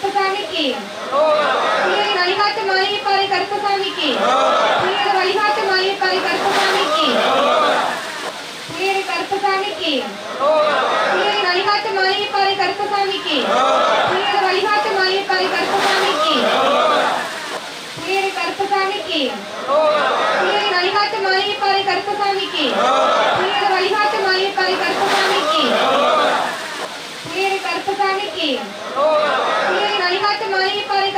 கருப்பசாமிக்கு புள்ளியரை வழிகாட்டு மாளிகைப்பாறை கருப்பசாமிக்கு புள்ளியரை வழிகாட்டு மாளிகைப்பாறை கருப்பசாமிக்கு புள்ளியரை கருப்பசாமிக்கு புள்ளியரை வழிகாட்டு மாளிகைப்பாறை கருப்பசாமிக்கு புள்ளியரை வழிகாட்டு மாளிகைப்பாறை கருப்பசாமிக்கு புள்ளியரை கருப்பசாமிக்கு புள்ளியரை வழிகாட்டு மாளிகைப்பாறை கருப்பசாமிக்கு புள்ளியரை வழிகாட்டு மாளிகைப்பாறை கருப்பசாமிக்கு புள்ளியரை கருப்பசாமிக்கு புள்ளியரை வழிகாட்டு மாளிகைப்பாறை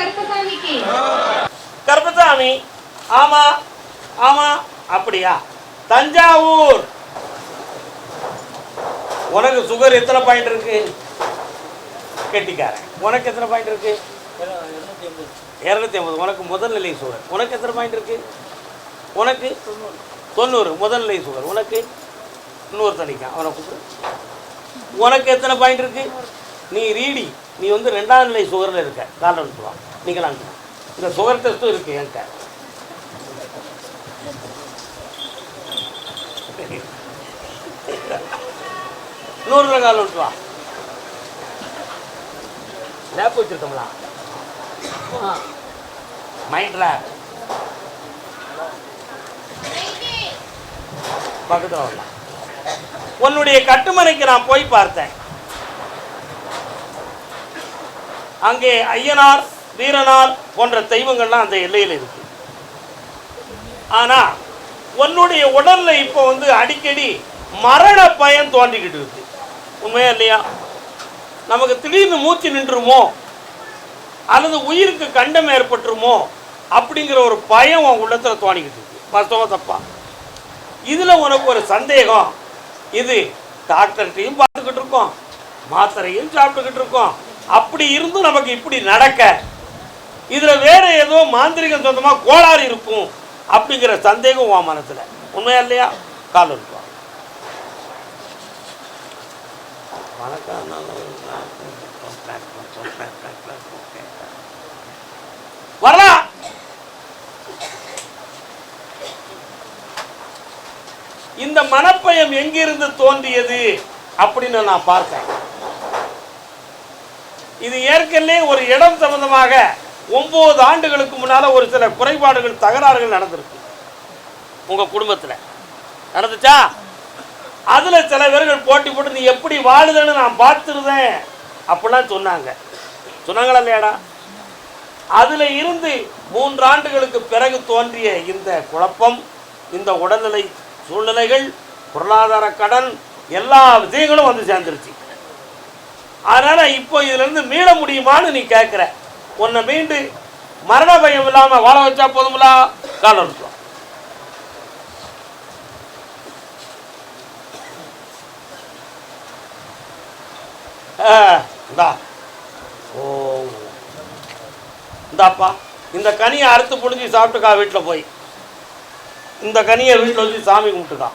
கருப்பசாமிக்கு. கருப்பசாமி ஆமா ஆமா அப்படியா? தஞ்சாவூர். உனக்கு சுகர் எத்தனை பாயிண்ட் இருக்கு? கெட்டிக்காரன். உனக்கு எத்தனை பாயிண்ட் இருக்கு? இரநூத்தி ஐம்பது உனக்கு முதல் நிலை சுகர் உனக்கு எத்தனை பாயிண்ட் இருக்கு? உனக்கு தொண்ணூறு. முதல் நிலை சுகர் உனக்கு இன்னொரு தனிக்கான் அவனை கூப்பிடு. உனக்கு எத்தனை பாயிண்ட் இருக்கு? நீ ரீடி நீ வந்து ரெண்டாம் நிலை சுகரில் இருக்க. காலம் அனுப்புவான் நீங்களாம் இந்த சுகர் டெஸ்ட்டும் இருக்கு என்கிட்ட. நூறு ரூபா விட்டு வா லேப் வச்சிருக்கோம்ல. லேப். பக்கத்தில் வரலாம். உன்னுடைய கட்டுமனைக்கு நான் போய் பார்த்தேன். அங்கே ஐயனார் வீரனார் போன்ற தெய்வங்கள்லாம் அந்த எல்லையில் இருக்கு. ஆனால் உன்னுடைய உடலில் இப்போ வந்து அடிக்கடி மரண பயம் தோன்றிக்கிட்டு இருக்கு. உண்மையா இல்லையா? நமக்கு திடீர்னு மூச்சு நின்றுமோ அல்லது உயிருக்கு கண்டம் ஏற்பட்டுருமோ? அப்படிங்கிற ஒரு பயம் உன் உள்ளத்தில் தோணிக்கிட்டு இருக்கு. வாஸ்தவா தப்பா? இதில் உனக்கு ஒரு சந்தேகம். இது டாக்டர்கிட்டையும் பார்த்துக்கிட்டு இருக்கோம். மாத்திரையும் சாப்பிட்டுக்கிட்டு இருக்கோம். அப்படி இருந்தும் நமக்கு இப்படி நடக்க. இதுல வேற ஏதோ மாந்திரிகம் சொந்தமாக கோளாறு இருக்கும் அப்படிங்கிற சந்தேகம் உன் மனசுல. உண்மையா இல்லையா? கால் இருக்கும் வணக்கம் வரலாம் இந்த மனப்பயம் எங்கிருந்து தோன்றியது அப்படின்னு நான் பார்த்தேன் இது ஏற்கனவே ஒரு இடம் சம்பந்தமாக ஒம்பது ஆண்டுகளுக்கு முன்னால் ஒரு சில குறைபாடுகள் தகராறுகள் நடந்திருக்கு. உங்கள் குடும்பத்தில். நடந்துச்சா? அதில் சில பேர்கள் போட்டி போட்டு நீ எப்படி வாழுதுன்னு நான் பார்த்துருந்தேன். அப்படிலாம் சொன்னாங்க. சொன்னாங்களா இல்லையாடா? அதில் இருந்து மூன்று ஆண்டுகளுக்கு பிறகு தோன்றிய இந்த குழப்பம் இந்த உடல்நிலை சூழ்நிலைகள் பொருளாதார கடன் எல்லா விஷயங்களும் வந்து சேர்ந்துருச்சு. அதனால் இப்போ இதுலேருந்து மீள முடியுமான்னு நீ கேட்குற உன்னை மீண்டு மரண பயம் இல்லாமல் வாழ வச்சா போதுங்களா காலம் இருக்கலாம் இந்தா. ஓ. இந்தாப்பா. இந்த கனியை அறுத்து புழிஞ்சு சாப்பிட்டுக்கா வீட்டில் போய். இந்த கனியை வீட்டில் வச்சு சாமி கும்பிட்டுக்கா.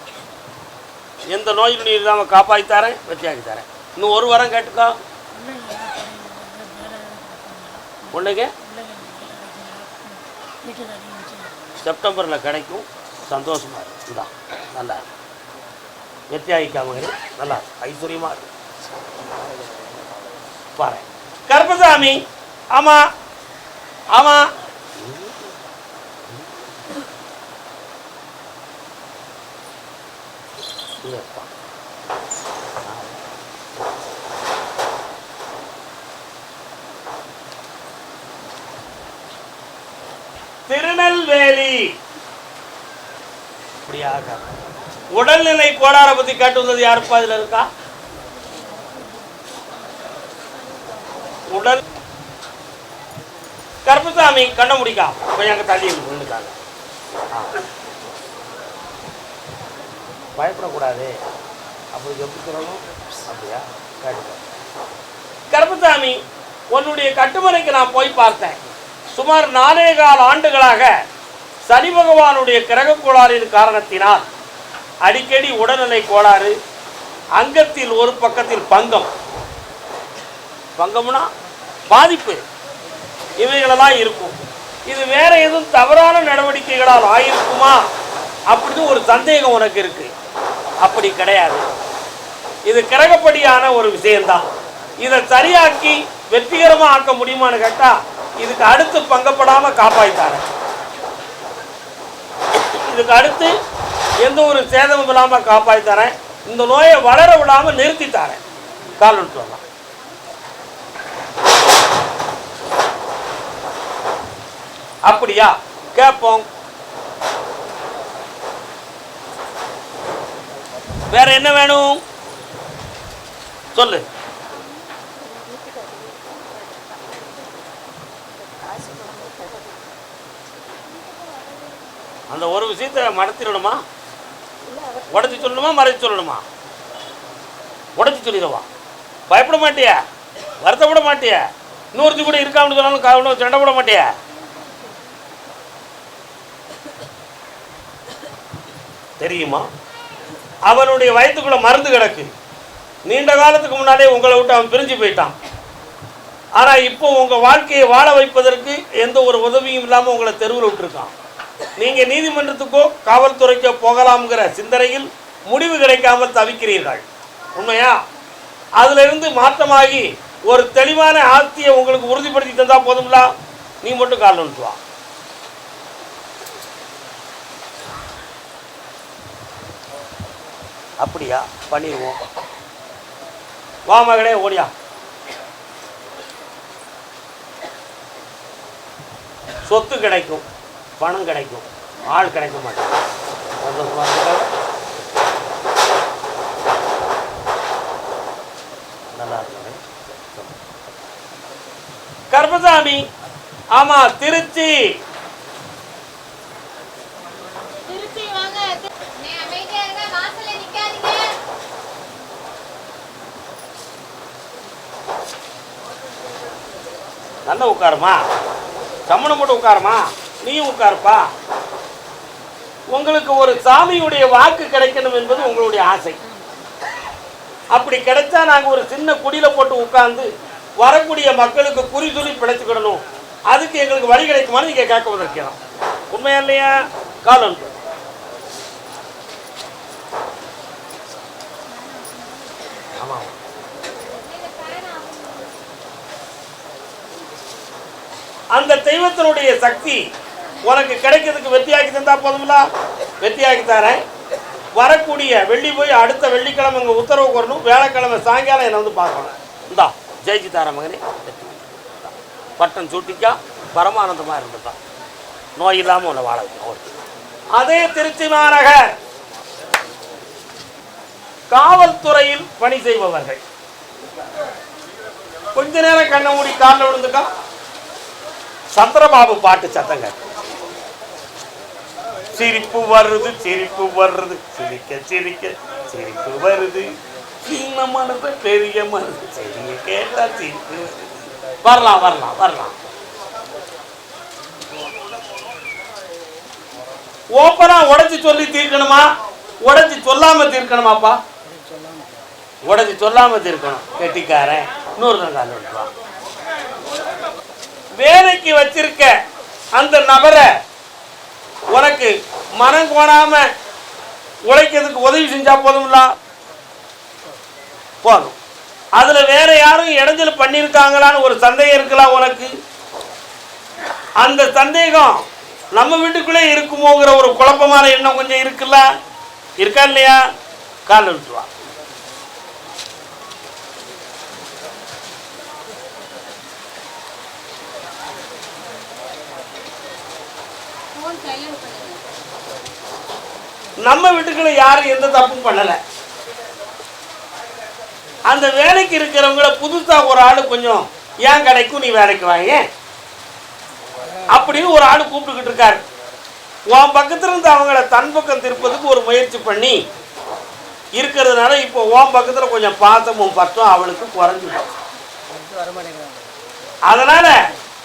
எந்த நோய் நீ இல்லாமல் காப்பாற்றி தரேன் வெற்றியாக்கி தரேன் இன்னும் ஒரு வாரம் கேட்டுக்கா. பொண்ணுங்க செப்டம்பரில் கிடைக்கும் சந்தோஷமா இருக்கும் இதான் நல்லா இருக்கும் வெற்றியாகிக்காம இரு. நல்லா இருக்கும் ஐஸ்வர்யமா இருக்கும் பாரு. கருப்பசாமி ஆமா ஆமா. இல்லைப்பா திருநெல்வேலி. உடல்நிலை கோளாறை பத்தி கேட்டு வந்தது யாருப்பா இதுல இருக்கா? உடல் கருப்பசாமி கண்ண முடிக்கா. கொஞ்சம் தள்ளி விழுந்துட்டாங்க. பயப்படக்கூடாது. அப்படி எப்படி சொல்லணும்? அப்படியா? கேட்டு கருப்பசாமி உன்னுடைய கட்டுமனைக்கு நான் போய் பார்த்தேன். சுமார் நாலே கால் ஆண்டுகளாக சனி பகவானுடைய கிரக கோளாறின் காரணத்தினால் அடிக்கடி உடல்நிலை கோளாறு அங்கத்தில் ஒரு பக்கத்தில் பங்கம். பங்கம்னா பாதிப்பு. இவைகளெல்லாம் இருக்கும். இது வேற எதுவும் தவறான நடவடிக்கைகளால் ஆயிருக்குமா? அப்படின்னு ஒரு சந்தேகம் உனக்கு இருக்கு. அப்படி கிடையாது. இது கிரகப்படியான ஒரு விஷயம்தான். இதை சரியாக்கி வெற்றிகரமாக ஆக்க முடியுமான்னு கேட்டால் இதுக்கு அடுத்து பங்கப்படாம காப்பாய்த்தாரு இதுக்கு அடுத்து எந்த ஒரு சேதமும் இல்லாமல் காப்பாய்த்தாரேன் இந்த நோயை வளர விடாமல் நிறுத்தித்தாரேன் கால் விட்டு வரலாம் அப்படியா? கேட்போம் வேற என்ன வேணும்? சொல்லு. அந்த ஒரு விஷயத்தை மடத்திடணுமா உடச்சி சொல்லணுமா மறைச்சி சொல்லணுமா? உடச்சி சொல்லிடவா? பயப்பட மாட்டியா? வருத்தப்பட மாட்டியா? இன்னொருத்தி கூட இருக்கான்னு சொன்னாலும் காவணும் சண்டை போட மாட்டியா? தெரியுமா? அவனுடைய வயத்துக்குள்ள மருந்து கிடக்கு. நீண்ட காலத்துக்கு முன்னாலே உங்களை விட்டு அவன் பிரிஞ்சு போயிட்டான். ஆனால் இப்போ உங்கள் வாழ்க்கையை வாழ வைப்பதற்கு எந்த ஒரு உதவியும் இல்லாமல் உங்களை தெருவில் விட்டுருக்கான். நீங்கள் நீதிமன்றத்துக்கோ காவல்துறைக்கோ போகலாம்ங்கிற சிந்தனையில் முடிவு கிடைக்காமல் தவிக்கிறீர்கள். உண்மையா? அதிலிருந்து மாற்றமாகி ஒரு தெளிவான ஆஸ்தியை உங்களுக்கு உறுதிப்படுத்தி தந்தா போதும்ல? நீ மட்டும் கால் வந்துட்டு அப்படியா? பண்ணிடுவோம் வா மகளே ஓடியா. சொத்து கிடைக்கும். பணம் கிடைக்கும். ஆள் கிடைக்க மாட்டேன் சந்தோஷமா இருக்கா? நல்லா இருக்கு கர்மசாமி ஆமா திருச்சி. நல்லா உட்காருமா? சம்மணம் போட்டு உட்காருமா? நீ உட்காருப்பா. உங்களுக்கு ஒரு சாமியுடைய வாக்கு கிடைக்கணும் என்பது உங்களுடைய ஆசை. அப்படி கிடைச்சா நாங்கள் ஒரு சின்ன குடியில போட்டு உட்கார்ந்து வரக்கூடிய மக்களுக்கு குறி சொல்லி பிழைச்சிக்கிடணும். அதுக்கு எங்களுக்கு வழி கிடைக்குமான்னு நீங்கள் கேட்க வந்திருக்கிறோம் உண்மையா இல்லையா? காலம் ஆமாம் அந்த தெய்வத்தினுடைய சக்தி உனக்கு கிடைக்கிறதுக்கு வெத்தியாக்கி தந்தா போதுங்களா வெற்றியாக்கி தரேன். வரக்கூடிய வெள்ளி போய் அடுத்த வெள்ளிக்கிழமை இங்கே உத்தரவு வரணும் வேலைக்கிழமை சாயங்காலம் என்னை வந்து பார்க்கணும். இந்தா ஜெயிச்சு தரேன் மகனே. பட்டம் சூட்டிக்கா பரமானந்தமாக இருந்துப்பா நோய் இல்லாமல் உன்னை வாழ வைக்கணும். அதே திருச்சி மாநகர். காவல்துறையில் பணி செய்பவர்கள். கொஞ்ச நேரம் கண்ணை மூடி காலில் விழுந்துக்கா. சந்திரபாபு பாட்டு சத்தங்க சிரிப்பு வருது சிரிப்பு வருது. சிரிக்க சிரிக்க சிரிப்பு வருது. சின்ன மனது பெரிய மனது சிறிய கேட்டா சிரிப்பு வரலாம் வரலாம் வரலாம். ஓப்பனா உடச்சி சொல்லி தீர்க்கணுமா? உடச்சி சொல்லாம தீர்க்கணுமாப்பா? உடச்சி சொல்லாம தீர்க்கணும். கெட்டிக்காரன். நூறு நாள் வேலைக்கு வச்சிருக்க அந்த நபரை உனக்கு மனம் கோணாம உழைக்கிறதுக்கு உதவி செஞ்சா போதும்ல? போதும். அதுல வேற யாரும் இடைஞ்சல் பண்ணியிருக்காங்களான்னு ஒரு சந்தேகம் இருக்கலாம் உனக்கு? அந்த சந்தேகம் நம்ம வீட்டுக்குள்ளே இருக்குமோங்கிற ஒரு குழப்பமான எண்ணம் கொஞ்சம் இருக்குல்ல? இருக்கா இல்லையா? கால் விட்டுருவா. நம்ம வீட்டுக்குள்ள யாரும் எந்த தப்பும் பண்ணலை. அந்த வேலைக்கு இருக்கிறவங்கள புதுசா ஒரு ஆள் கொஞ்சம் ஏன் கடைக்கும் நீ வேலைக்கு வாங்க அப்படின்னு ஒரு ஆள் கூப்பிட்டுக்கிட்டு இருக்காரு. உன் பக்கத்துல இருந்து அவங்கள தன் பக்கம் திருப்பதுக்கு ஒரு முயற்சி பண்ணி இருக்கிறதுனால இப்போ உன் பக்கத்துல கொஞ்சம் பாசமும் பத்தும் அவளுக்கு குறைஞ்சு அதனால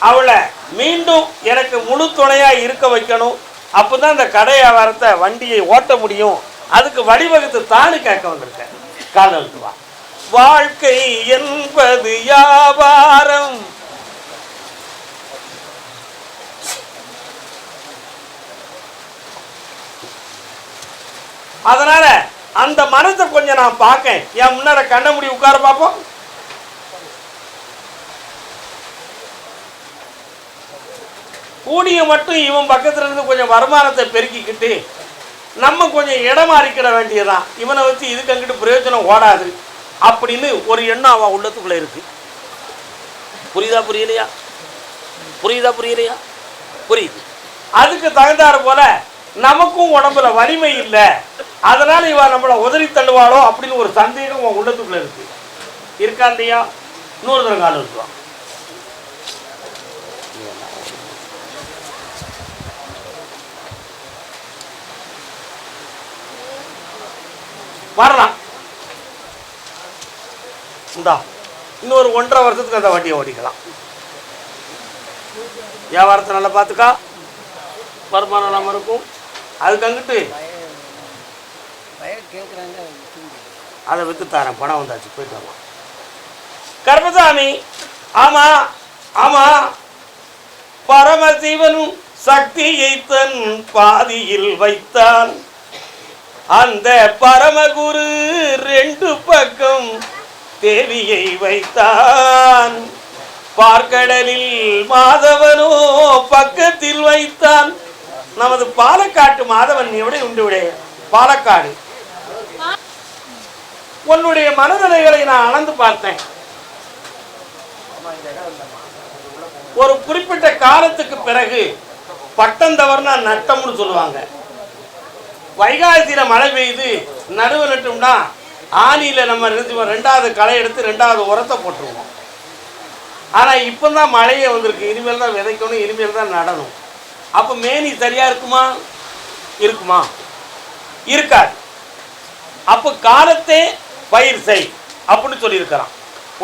அவளை மீண்டும் எனக்கு முழு துணையா இருக்க வைக்கணும். அப்பதான் இந்த கடை வியாபாரத்தை வண்டியை ஓட்ட முடியும். அதுக்கு வழிவகுத்து தானு கேட்க வந்திருக்கேன். காலம் வா. வாழ்க்கை என்பது வியாபாரம். அதனால அந்த மனத்தை கொஞ்சம் நான் பார்க்கேன். என் முன்னாடி கண்ண முடி உட்கார பார்ப்போம். கூடிய மட்டும் இவன் பக்கத்துல இருந்து கொஞ்சம் வருமானத்தை பெருக்கிக்கிட்டு நம்ம கொஞ்சம் இடமா இருக்கிற வேண்டியதான் இவனை வச்சு இதுக்கு அங்கிட்டு பிரயோஜனம் ஓடாது. அப்படின்னு ஒரு எண்ணம் அவன் உள்ளத்துக்குள்ள இருக்கு. புரியுதா புரியலையா? புரியுதா புரியலையா? புரியுது. அதுக்கு தகுந்தாறு போல நமக்கும் உடம்புல வலிமை இல்லை. அதனால இவன் நம்மளை உதறி தள்ளுவாளோ அப்படின்னு ஒரு சந்தேகம் உன் உள்ளத்துக்குள்ள இருக்கு. இருக்கா இல்லையா? இன்னொரு தரம் காலம் இருக்குவான் வரலாம் இந்தா இன்னொரு ஒன்றரை வருஷத்துக்கு அந்த வண்டியை ஓட்டிக்கலாம். வியாபாரத்தை நல்லா பார்த்துக்கா. வருமானம் நம்ம இருக்கும். அதுக்கு அங்கிட்டு அதை விற்று தரேன். பணம் வந்தாச்சு. போயிட்டு வரலாம் கர்மசாமி ஆமா ஆமா. பரமசிவனும் சக்தியை தன் பாதியில் வைத்தான். அந்த பரமகுரு ரெண்டு பக்கம் தேவியை வைத்தான். பார்க்கடலில் மாதவனோ பக்கத்தில் வைத்தான். நமது பாலக்காட்டு மாதவன் எப்படி உண்டு விடைய பாலக்காடு. உன்னுடைய மனநிலைகளை நான் அளந்து பார்த்தேன். ஒரு குறிப்பிட்ட காலத்துக்கு பிறகு பட்டம் தவறுனா நட்டம்னு சொல்லுவாங்க. வைகாசியில் மழை பெய்யுது நடுவு நட்டோம்னா ஆணியில் நம்ம நிறுத்துவோம் ரெண்டாவது களை எடுத்து ரெண்டாவது உரத்தை போட்டுருவோம். இப்போ தான் மழையே வந்திருக்கு. இனிமேல் தான் விதைக்கணும் இனிமேல் தான் நடணும். அப்போ மேனி சரியாக இருக்குமா? இருக்குமா? இருக்காது. அப்போ காலத்தே பயிர் செய் அப்படின்னு சொல்லியிருக்கிறான்.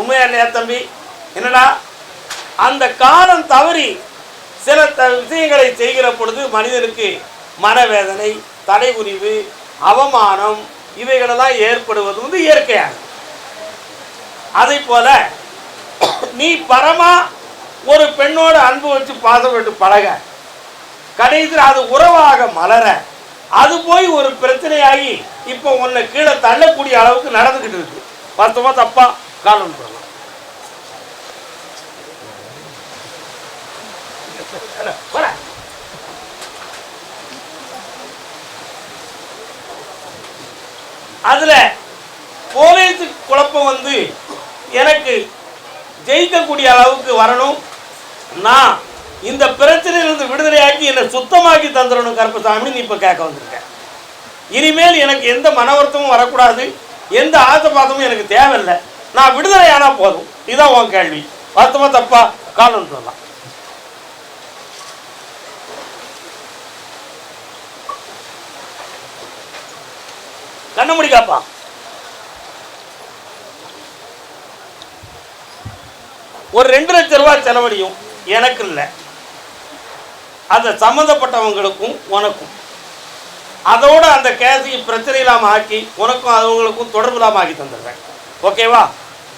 உண்மையா இல்லையா தம்பி? என்னடா? அந்த காலம் தவறி சில த விஷயங்களை செய்கிற பொழுது மனிதனுக்கு மனவேதனை தடைகுறிவு அவமானம் இவைகளெல்லாம் ஏற்படுவது வந்து இயற்கையாக. அதை போல நீ பரமா ஒரு பெண்ணோட அன்பு வச்சு பாசம் விட்டு பழக. கடைசியில் அது உறவாக மலர. அது போய் ஒரு பிரச்சனையாகி இப்போ உன்னை கீழே தள்ளக்கூடிய அளவுக்கு நடந்துக்கிட்டு இருக்கு. வாஸ்தவமா தப்பா? காரணம் சொல்லலாம். வர. அதில் போலீஸ் குழப்பம் வந்து எனக்கு ஜெயிக்கக்கூடிய அளவுக்கு வரணும். நான் இந்த பிரச்சனையிலிருந்து விடுதலையாக்கி என்னை சுத்தமாக்கி தந்துடணும் கருப்பசாமி நீ இப்போ கேட்க வந்திருக்கேன் இனிமேல் எனக்கு எந்த மன வருத்தமும் வரக்கூடாது. எந்த ஆசபாதமும் எனக்கு தேவையில்லை. நான் விடுதலை ஆனால் போதும். இதுதான் உன் கேள்வி. வருத்தமாக தப்பா? காலம் சொல்லலாம் கண்ண முடிக்காப்பா ஒரு ரெண்டு லட்ச ரூபாய் செலவழியும். எனக்கு இல்லை. அதை சம்மந்தப்பட்டவங்களுக்கும் உனக்கும். அதோட அந்த கேஸை பிரச்சனை இல்லாமல் ஆக்கி உனக்கும் அவங்களுக்கும் தொடர்பு இல்லாமல் ஆக்கி தந்துடுறேன். ஓகேவா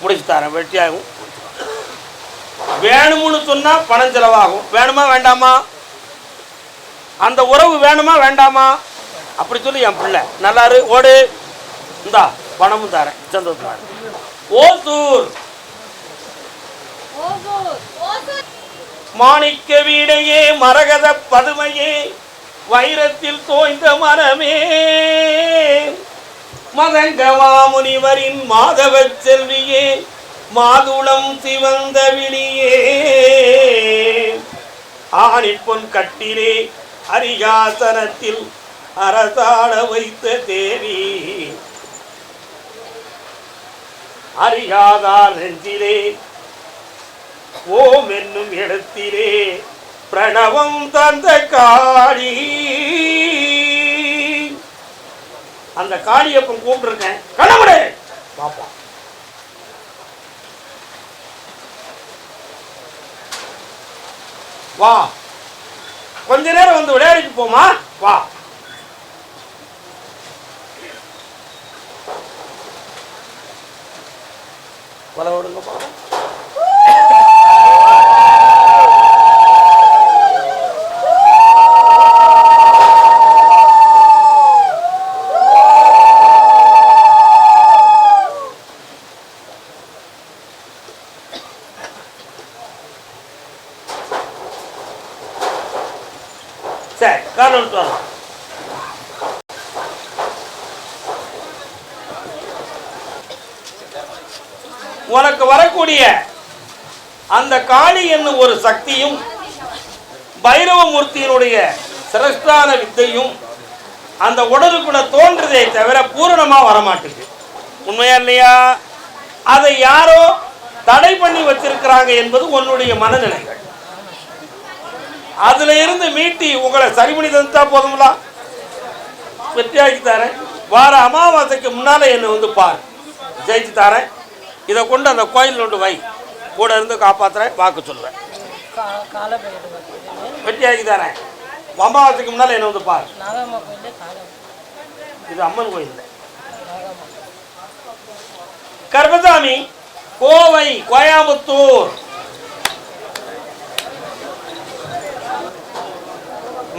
முடிச்சு தரேன். வெட்டியாகும். வேணும்னு சொன்னால் பணம் செலவாகும். வேணுமா வேண்டாமா? அந்த உறவு வேணுமா வேண்டாமா? அப்படி சொல்லி என் பிள்ளை. நல்லாரு ஓடு. இந்தா பணமும் தரேன். சந்தோஷம். ஓசூர். மாணிக்க வீடையே மரகத பதுமையே வைரத்தில் தோய்ந்த மரமே. மதங்கவா முனிவரின் மாதவ செல்வியே மாதுளம் சிவந்த விழியே. ஆணிப்பொன் கட்டிலே அரியாசனத்தில் அரசாட வைத்த தேவி. அறியாதார் நெஞ்சிலே ஓம் என்னும் இடத்திலே பிரணவம் தந்த காளி. அந்த காளியப்பன் கூப்பிட்டுருக்கேன்? கணவனே பாப்பா. வா. கொஞ்ச நேரம் வந்து விளையாடிட்டு போமா வா. கொலை விடுங்க பாப்பா சரி கால் விட்டு வரலாம் உனக்கு வரக்கூடிய அந்த காளி என்னும் ஒரு சக்தியும் பைரவமூர்த்தியினுடைய சிரஷ்டான வித்தையும் அந்த உடலுக்குள்ள தோன்றுதே தவிர பூரணமாக வரமாட்டுது உண்மையா இல்லையா? அதை யாரோ தடை பண்ணி வச்சிருக்கிறாங்க என்பது உன்னுடைய மனநிலைகள். அதுல இருந்து மீட்டி உங்களை சரி பண்ணி தந்துட்டா போதுங்களா வெற்றியாக்கி தரேன். வார அமாவாசைக்கு முன்னால என்னை வந்து பார். ஜெயிச்சு தரேன். இதை கொண்டு அந்த கோயில் கொண்டு வை. கூட இருந்து காப்பாத்துறேன். வாக்கு சொல்லுவேன். கா- காலை பயிர் பார்த்தீங்கன்னா வெற்றியாக்கி தரேன் அமாவாசைக்கு முன்னால என்னை வந்து பார்? இது அம்மன் கோயில். கர்பசாமி கோவை கோயம்புத்தூர்.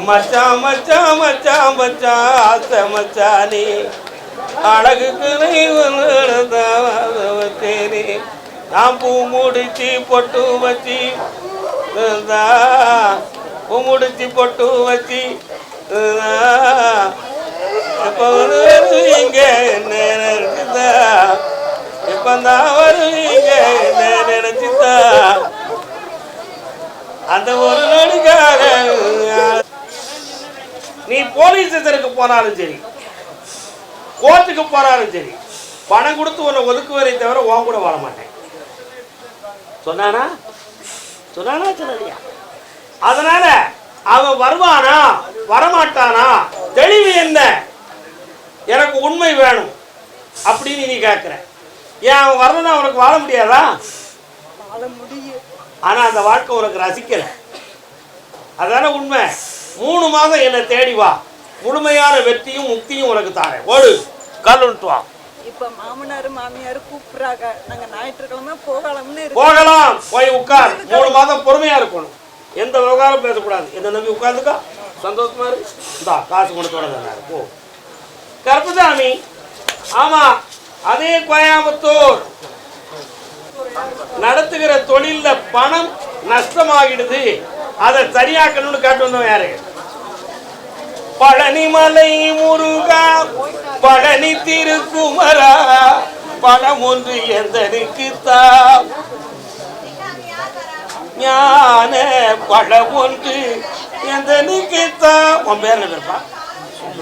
மச்சான் மச்சான் மச்சான் மச்சான் ஆசை மச்சானே அழகுக்கு நான் பூ முடிச்சு பொட்டு வச்சு இருந்தா, முடிச்சு பொட்டு வச்சு எப்போ வருவீங்க என்ன நினைச்சுதா? எப்பந்தான் வருவீங்க என்ன நினைச்சுதா? அந்த ஒரு நடிகார நீ போலீஸ் ஸ்டேஷனுக்கு போனாலும் சரி கோர்ட்டுக்கு போனாலும் சரி பணம் கொடுத்து உன்னை ஒதுக்குவதை தவிர உன் கூட வர மாட்டேன். சொன்னானா? சொன்னானா சொல்லலையா அதனால அவன் வருவானா வரமாட்டானா தெளிவு என்ன? எனக்கு உண்மை வேணும் அப்படின்னு நீ கேட்குற ஏன் அவன் வரலன்னா உனக்கு வாழ முடியாதா? வாழ முடியும் ஆனா அந்த வாழ்க்கை உனக்கு ரசிக்கல. அதானே உண்மை. மூணு மாதம் என்னை தேடி வா. முழுமையான வெற்றியும் முக்தியும் உனக்கு தாரேன் ஓடு. கால் வா. இப்ப மாமனார் மாமியார் கூப்பிடுறாங்க. நாங்க ஞாயிற்றுக்கிழமை போகலாம்னு போகலாம். போய் உட்கார். மூணு மாதம் பொறுமையா இருக்கணும். எந்த விவகாரம் பேசக்கூடாது. என்ன நம்பி உட்கார்ந்துக்கா? சந்தோஷமா இருக்கு இந்தா காசு கொண்டு தொடங்க போ. கருப்புசாமி. ஆமா அதே கோயம்புத்தூர். நடத்துகிற தொழில்ல பணம் நஷ்டமாகிடுது. அதை சரியாக்கணும்னு கேட்டு வந்தோம் யாரு? பழனிமலை முருகா பழனி திருக்குமரா பணம் ஒன்று எந்தனுக்கு ஞான பழம் ஒன்று எந்தனுக்கு தான் உன் பேர் என்ன பேருப்பா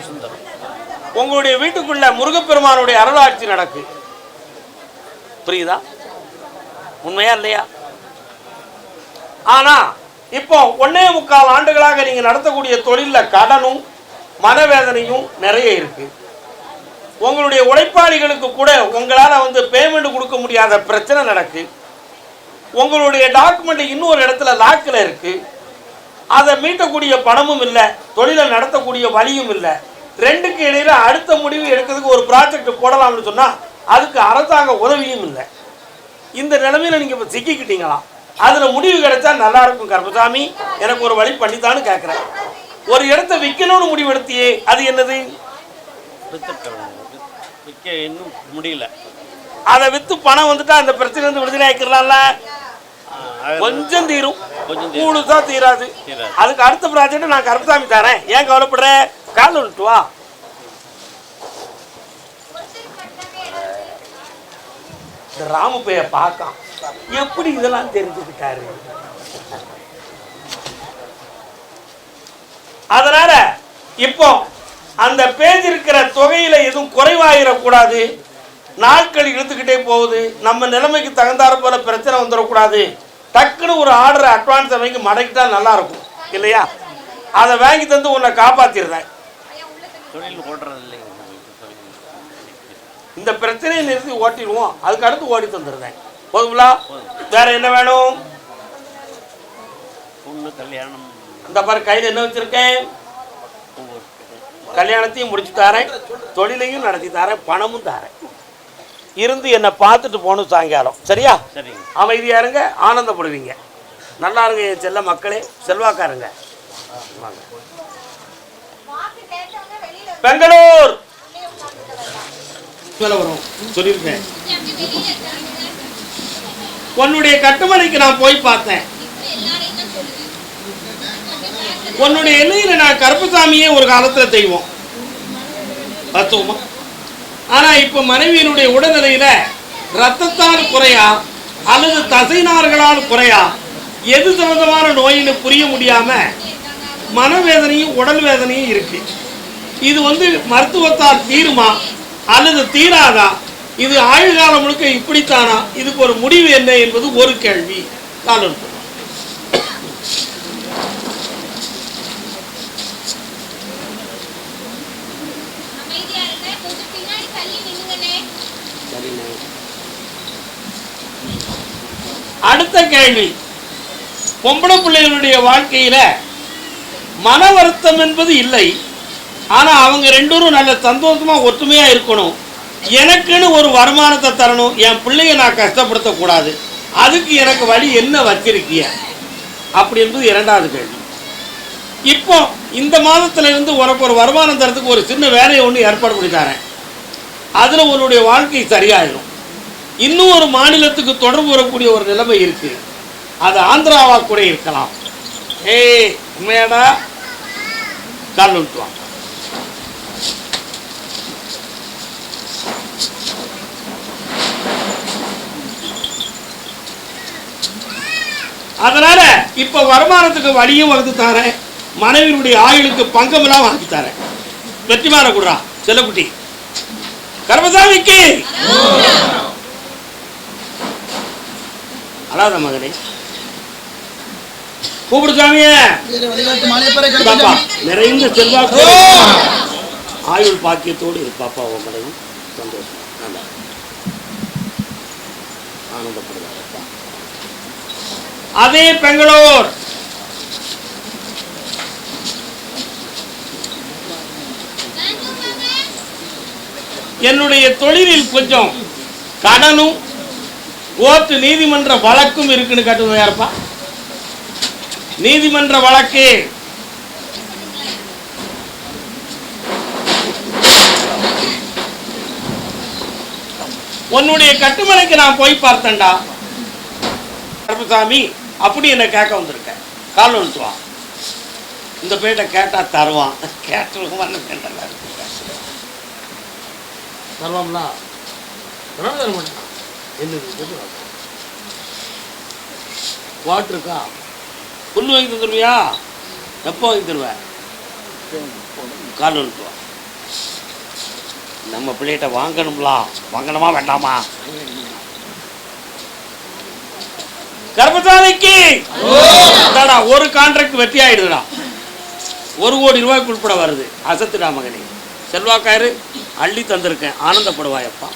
சுந்தரம் உங்களுடைய வீட்டுக்குள்ள முருகப்பெருமானுடைய அருளாட்சி நடக்கு. புரியுதா? உண்மையா இல்லையா? ஆனா இப்போ ஒன்னே முக்கால் ஆண்டுகளாக நீங்க நடத்தக்கூடிய தொழில கடனும் மனவேதனையும் நிறைய இருக்குது உங்களுடைய உழைப்பாளிகளுக்கு கூட உங்களால் வந்து பேமெண்ட் கொடுக்க முடியாத பிரச்சனை நடக்கு. உங்களுடைய டாக்குமெண்ட் இன்னொரு இடத்துல லாக்கில் இருக்குது அதை மீட்டக்கூடிய பணமும் இல்லை தொழிலை நடத்தக்கூடிய வழியும் இல்லை. ரெண்டுக்கு இடையில் அடுத்த முடிவு எடுக்கிறதுக்கு ஒரு ப்ராஜெக்ட் போடலாம்னு சொன்னால் அதுக்கு அரசாங்க உதவியும் இல்லை. இந்த நிலைமையில நீங்கள் இப்போ சிக்கிக்கிட்டீங்களா? அதில் முடிவு கிடைச்சா நல்லா இருக்கும் கருப்பசாமி. எனக்கு ஒரு வழி பண்ணித்தான்னு கேட்குறேன் ஒரு இடத்த விற்கணும்னு முடிவு எடுத்தியே அது என்னது? விற்க இன்னும் முடியல. அதை வித்து பணம் வந்துட்டா அந்த பிரச்சனை இருந்து விடுதலை ஆக்கிடலாம்ல கொஞ்சம் தீரும். தீரும். முழுசா தீராது. அதுக்கு அடுத்த ப்ராஜெக்ட் நான் கருப்பசாமி தரேன். ஏன் கவலைப்படுற? கால் விட்டு வா. இந்த ராமு பைய பார்க்கான். எப்படி இதெல்லாம் தெரிஞ்சுக்கிட்டாரு? அதனால இப்போ அந்த பேஜ் இருக்கிற தொகையில எதுவும் குறைவாயிடக்கூடாது நாட்கள் இழுத்துக்கிட்டே போகுது. நம்ம நிலைமைக்கு தகுந்தாற போல பிரச்சனை வந்துடக்கூடாது டக்குன்னு ஒரு ஆர்டர் அட்வான்ஸை வாங்கி மடக்கிட்டா நல்லா இருக்கும் இல்லையா? அதை வாங்கி தந்து உன்னை காப்பாத்திடுறேன். தொழில். இந்த பிரச்சனையை நிறுத்தி ஓட்டிடுவோம். அதுக்கு அடுத்து ஓடி தந்துடுறேன். போதுங்களா? வேற என்ன வேணும்? கல்யாணம் இந்த பாரு கையில் என்ன வச்சிருக்கேன்? கல்யாணத்தையும் முடிச்சு தரேன் தொழிலையும் நடத்தி தரேன் பணமும் தரேன். இருந்து என்னை பார்த்துட்டு போகணும் சாயங்காலம். சரியா? சரிங்க. அமைதியா இருங்க ஆனந்தப்படுவீங்க. நல்லா இருங்க என் செல்ல மக்களே செல்வாக்காருங்க. வாங்க. பெங்களூர்! வரும். சொல்லியிருக்கேன். உன்னுடைய கட்டுமனைக்கு நான் போய் பார்த்தேன். உன்னுடைய எண்ணெயில் நான் கருப்பசாமியே ஒரு காலத்தில் தெய்வம். தத்துவமா ஆனால் இப்போ மனைவியினுடைய உடல்நிலையில் ரத்தத்தால் குறையா அல்லது தசைநார்களால் குறையா எது சம்பந்தமான நோயின்னு புரிய முடியாமல் மனவேதனையும் உடல் வேதனையும் இருக்கு. இது வந்து மருத்துவத்தால் தீருமா? அல்லது தீராதா? இது ஆயுள் காலம் முழுக்க இப்படித்தானா? இதுக்கு ஒரு முடிவு என்ன என்பது ஒரு கேள்வி. காலம் அமைதியா இருங்க கொஞ்சம் பின்னாடி தள்ளி நின்னுங்கண்ணே அடுத்த கேள்வி. பொம்பளை பிள்ளைகளுடைய வாழ்க்கையில் மன வருத்தம் என்பது இல்லை. ஆனால் அவங்க ரெண்டோரும் நல்ல சந்தோஷமாக ஒற்றுமையாக இருக்கணும். எனக்குன்னு ஒரு வருமானத்தை தரணும். என் பிள்ளைய நான் கஷ்டப்படுத்தக்கூடாது. அதுக்கு எனக்கு வழி என்ன வச்சிருக்கிய? அப்படி என்பது இரண்டாவது கேள்வி. இப்போ இந்த மாதத்திலிருந்து உனக்கு ஒரு வருமானம் தரத்துக்கு ஒரு சின்ன வேலையை ஒன்று ஏற்பாடு பண்ணி தரேன். அதில் உன்னுடைய வாழ்க்கை சரியாயிடும் இன்னும் ஒரு மாநிலத்துக்கு தொடர்பு வரக்கூடிய ஒரு நிலைமை இருக்கு. அது ஆந்திராவா கூட இருக்கலாம். ஏய் உண்மையாடா? கால் அதனால இப்ப வருமானத்துக்கு வழியும் வகுத்து தரேன். மனைவியுடைய ஆயுளுக்கு பங்கமெல்லாம் வாங்கி தரேன். வெற்றிமாற குடுறா செல்லக்குட்டி. கர்மசாமிக்கு! அழாத மகனே. கூப்பிடு சாமியே. பாப்பா நிறைந்த செல்வாக்கு. ஆயுள் பாக்கியத்தோடு இரு பாப்பா உன் சந்தோஷம். நல்லா ஆனந்தப்படுவாப்பா அதே பெங்களூர். என்னுடைய தொழிலில் கொஞ்சம் கடனும் கோர்ட்டு நீதிமன்ற வழக்கும் இருக்குன்னு காட்டுவது யாருப்பா? நீதிமன்ற வழக்கு. உன்னுடைய கட்டுமனைக்கு நான் போய் பார்த்தேன்டா. கருப்பசாமி அப்படி என்ன கேட்க வந்திருக்கேன் கால் ஒழுத்து வா. இந்த பேட்டை கேட்டா தருவான். கேட்டுருவான்னு கேட்டல தருவாங்களா தர மாட்டேன் என்னது வாட் இருக்கா? புல் வாங்கி தந்துருவியா? எப்போ வாங்கி தருவேன் கார்டு நம்ம பிள்ளைகிட்ட வாங்கணும்லா? வாங்கணுமா வேண்டாமா? கர்மசாலைக்கு! ஒரு கான்ட்ராக்ட் வெற்றி ஆயிடுதுடா. ஒரு கோடி ரூபாய்க்கு உட்பட வருது. அசத்துடா மகனே. செல்வாக்காரு அள்ளி தந்திருக்கேன். ஆனந்தப்படுவாயப்பா.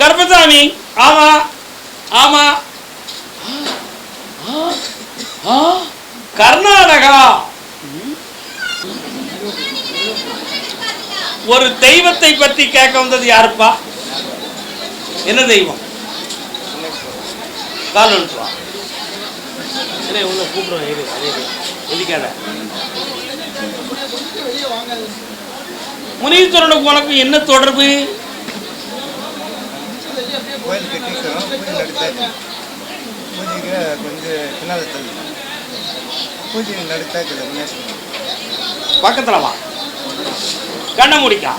கர்மசாமி ஆமா ஆமா. கர்நாடகா. ஒரு தெய்வத்தை பற்றி கேட்க வந்தது யாருப்பா? என்ன தெய்வம்? கால் வந்துட்டு வா இல்லை உள்ள கூப்பிடுவேன் இரு அதே இரு. எதிக்காத முனீஸ்வரனுக்கு உனக்கு என்ன தொடர்பு? கோயில் கட்டிக்கிறோம் பூஜை நடித்தாச்சு. பூஜைக்கு கொஞ்சம் பின்னால் தள்ளி பூஜை நடித்தாக்குது பக்கத்தில் வா. கண்ண முடிக்கா.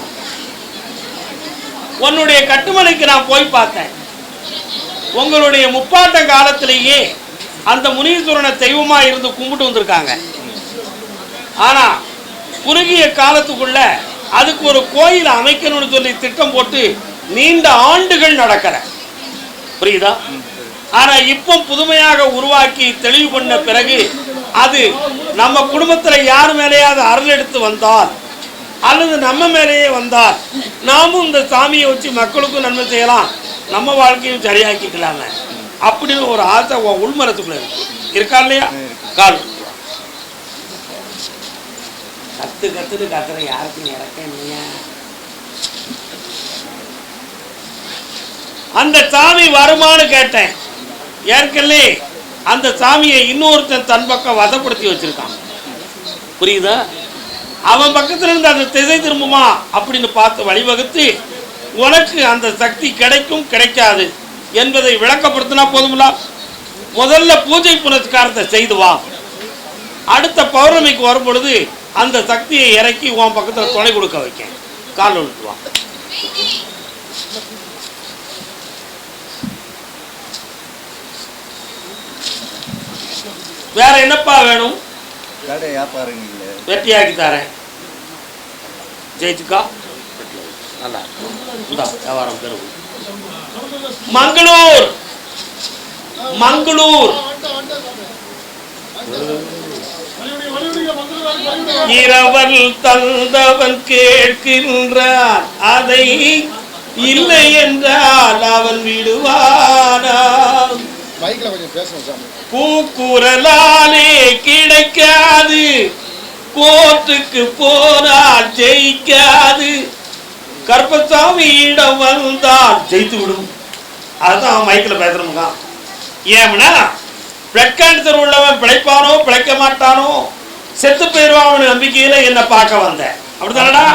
உன்னுடைய கட்டுமலைக்கு நான் போய் பார்த்தேன். உங்களுடைய முப்பாட்ட காலத்திலேயே அந்த முனீஸ்வரனை தெய்வமா இருந்து கும்பிட்டு வந்திருக்காங்க. ஆனா குறுகிய காலத்துக்குள்ள அதுக்கு ஒரு கோயில் அமைக்கணும்னு சொல்லி திட்டம் போட்டு நீண்ட ஆண்டுகள் நடக்கிற. புரியுதா? ஆனா இப்போ புதுமையாக உருவாக்கி தெளிவு பண்ண பிறகு அது நம்ம குடும்பத்துல யார் மேலேயாவது அருள் எடுத்து வந்தால் அல்லது நம்ம மேலேயே வந்தால் நாமும் இந்த சாமியை வச்சு மக்களுக்கும் நன்மை செய்யலாம் நம்ம வாழ்க்கையும் சரியாக்கிக்கலாமே. அப்படின்னு ஒரு ஆசை உள்மரத்துக்குள்ள இருக்கு. இருக்கா இல்லையா? கால். கத்து கத்துன்னு கத்துற யாருக்கும் இறக்க இல்லையா? அந்த சாமி வருமானு கேட்டேன். ஏற்கனவே அந்த சாமியை இன்னொருத்தன் தன் பக்கம் வசப்படுத்தி வச்சிருக்கான். புரியுதா? அவன் பக்கத்தில் இருந்து அந்த திசை திரும்புமா அப்படின்னு பார்த்து வழிவகுத்து உனக்கு அந்த சக்தி கிடைக்கும் கிடைக்காது என்பதை விளக்கப்படுத்தினா போதுங்களா முதல்ல பூஜை புனஸ்காரத்தை செய்து வா. அடுத்த பௌர்ணமிக்கு வரும் பொழுது அந்த சக்தியை இறக்கி உன் பக்கத்தில் துணை கொடுக்க வைக்கேன். கால் வா. வேற என்னப்பா வேணும்? வெற்றியாக்கி தரேன். ஜெயிச்சுக்கா. நல்லா இந்தா வியாபாரம் பெருகும் மங்களூர். மங்களூர். இரவல் தந்தவன் கேட்கின்றான் அதை இல்லை என்றால் அவன் விடுவானா கொஞ்சம் பேசணும் சாமி. கூக்குரலாலே கிடைக்காது. கோர்ட்டுக்கு போனால் ஜெயிக்காது. கருப்பசாமியிடம் வந்தால் ஜெயித்து விடும். அதுதான் அவன் மைக்கில் பேசுறமுங்க ஏம்னா பிளட் கேன்சர் உள்ளவன் பிழைப்பானோ பிழைக்க மாட்டானோ செத்து போயிடுவான் நம்பிக்கையில என்ன பார்க்க வந்தேன் அப்படிதானடா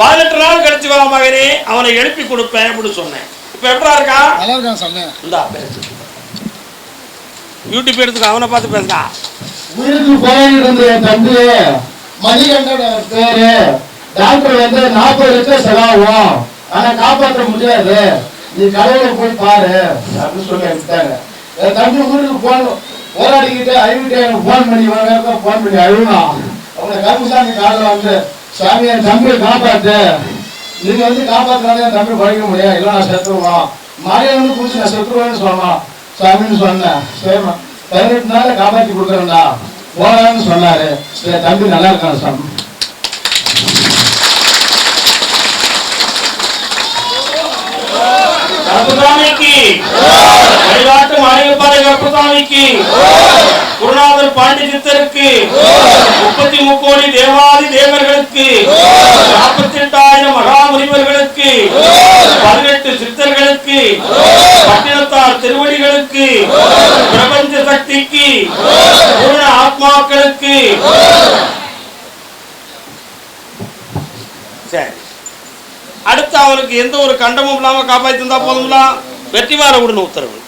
பதினெட்டு நாள் கழிச்சு வா மகனே அவனை எழுப்பி கொடுப்பேன் அப்படின்னு சொன்னேன். இப்போ எப்படா இருக்கான் சொன்னேன். இந்தா பேசு. யூடியூப் எடுத்துக்க அவனை பார்த்து பேசுடா. உயிருக்கு போராடிட்டு இருந்த என் தம்பி மணிகண்டன் பேரு. டாக்டர் வந்து நாற்பது லட்சம் செலவாகும் ஆனா காப்பாற்ற முடியாது. நீ கடவுளை போய் பாரு அப்படின்னு சொல்லி அனுப்பிட்டாங்க. என் தம்பி ஊருக்கு போன் போராடிக்கிட்டு அழுவிட்டு எனக்கு போன் பண்ணி வாங்க போன் பண்ணி அழுவணும் அவங்க கருமசாமி காலில் வந்து சாமி என் தம்பியை காப்பாத்து. நீங்க வந்து காப்பாத்தினாலே என் தம்பி படிக்க முடியாது. இல்லை நான் செத்துருவோம் மழையை வந்து குடிச்சு நான் செத்துருவேன்னு சொல்லலாம் சாமின்னு சொன்னேன். சரிம்மா பதினெட்டு நாள்ல காப்பாத்தி கொடுக்குறேன்டா. போறான்னு சொன்னாரு. சரி தம்பி நல்லா இருக்கான் சாமி. கருப்பசாமிக்கு வழிகாட்டு குருநாதர் முப்பத்தி முக்கோடி தேவாதி தேவர்களுக்கு. நாற்பத்தி எட்டாயிரம் மகாமுனிவர்களுக்கு. பதினெட்டு சித்தர்களுக்கு பட்டினத்தார் திருவடிகளுக்கு பிரபஞ்ச சக்திக்கு பூர்ண ஆத்மாக்களுக்கு. சரி. அடுத்து அவருக்கு எந்த ஒரு கண்டமும் இல்லாம காப்பாத்தி தந்தா போதுங்களா? வெற்றி வார விடணும் உத்தரவு.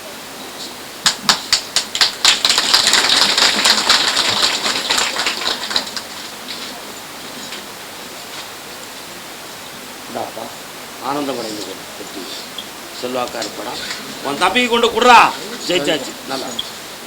ஆனந்தம் அடைந்து செல்வாக்கா இருப்படா உன் தம்பிக்கு கொண்டு கொடுறா. ஜெயிச்சாச்சு. நல்லா.